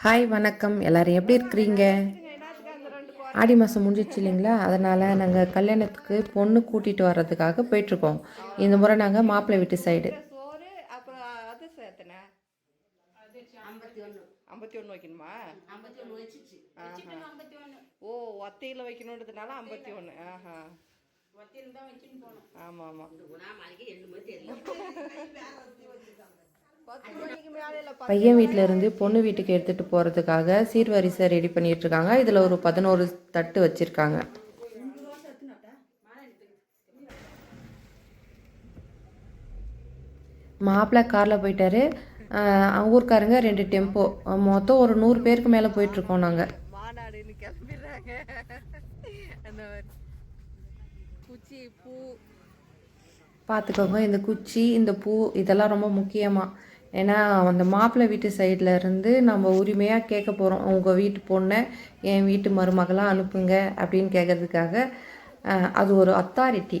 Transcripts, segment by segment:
Hi வணக்கம். எல்லாரும் எப்படி இருக்கிறீங்க? ஆடி மாதம் முடிஞ்சிச்சு இல்லைங்களா? அதனால் நாங்கள் கல்யாணத்துக்கு பொண்ணு கூட்டிகிட்டு வர்றதுக்காக போயிட்டுருக்கோம். இந்த முறை நாங்கள் மாப்பிள்ளை வீட்டு சைடு சோறு அப்புறம் அது சேர்த்தனே ஐம்பத்தி ஒன்று வைக்கணுமா ஓ ஒத்தையில் வைக்கணுன்றதுனால ஐம்பத்தி ஒன்று ஆஹா ஆமாம் ஆமாம் பையன் வீட்டில் இருந்து பொண்ணு வீட்டுக்கு எடுத்துகிட்டு போகிறதுக்காக சீர்வரிசை ரெடி பண்ணிட்டு இருக்காங்க. இதில் ஒரு பதினோரு தட்டு வச்சுருக்காங்க. மாப்பிள்ளை காரில் போயிட்டாரு. ஆஹ் ஊர்க்காரங்க ரெண்டு டெம்போ. மொத்தம் ஒரு நூறு பேருக்கு மேலே போயிட்டுருக்கோம் நாங்கள் பார்த்துக்கோங்க இந்த குச்சி இந்த பூ இதெல்லாம் ரொம்ப முக்கியமாக ஏன்னா அந்த மாப்பிள்ளை வீட்டு சைடில் இருந்து நம்ம உரிமையாக கேட்க போகிறோம் உங்கள் வீட்டு பொண்ணை என் வீட்டு மருமகளாக அனுப்புங்க அப்படின்னு கேட்கறதுக்காக அது ஒரு அத்தாரிட்டி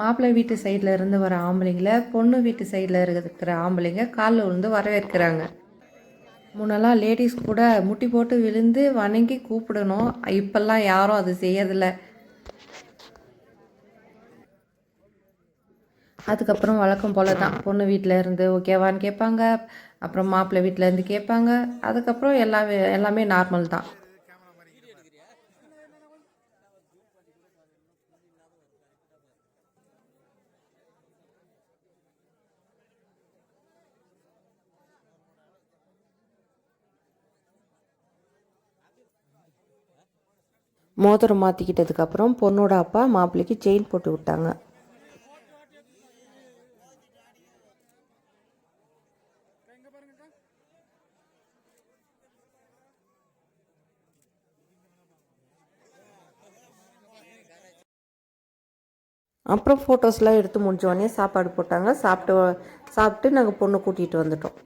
மாப்பிள்ளை வீட்டு சைடில் இருந்து வர ஆம்பளைங்கள பொண்ணு வீட்டு சைடில் இருக்கிற ஆம்பளைங்க காலில் விழுந்து வரவேற்கிறாங்க. முன்னெல்லாம் லேடிஸ் கூட முட்டி போட்டு விழுந்து வணங்கி கூப்பிடணும். இப்போல்லாம் யாரும் அது செய்யறதில்லை. அதுக்கப்புறம் வழக்கம் போல தான் பொண்ணு வீட்டில் இருந்து ஓகேவான்னு கேட்பாங்க. அப்புறம் மாப்பிள்ளை வீட்டில் இருந்து கேட்பாங்க. அதுக்கப்புறம் எல்லாமே எல்லாமே நார்மல் தான். மோதிரம் மாற்றிக்கிட்டதுக்கப்புறம் பொண்ணோட அப்பா மாப்பிள்ளைக்கு செயின் போட்டு விட்டாங்க. அப்புறம் ஃபோட்டோஸ்லாம் எடுத்து முடிஞ்ச உடனே சாப்பாடு போட்டாங்க. சாப்பிட்டு சாப்பிட்டு நாங்கள் பொண்ணு கூட்டிகிட்டு வந்துட்டோம்.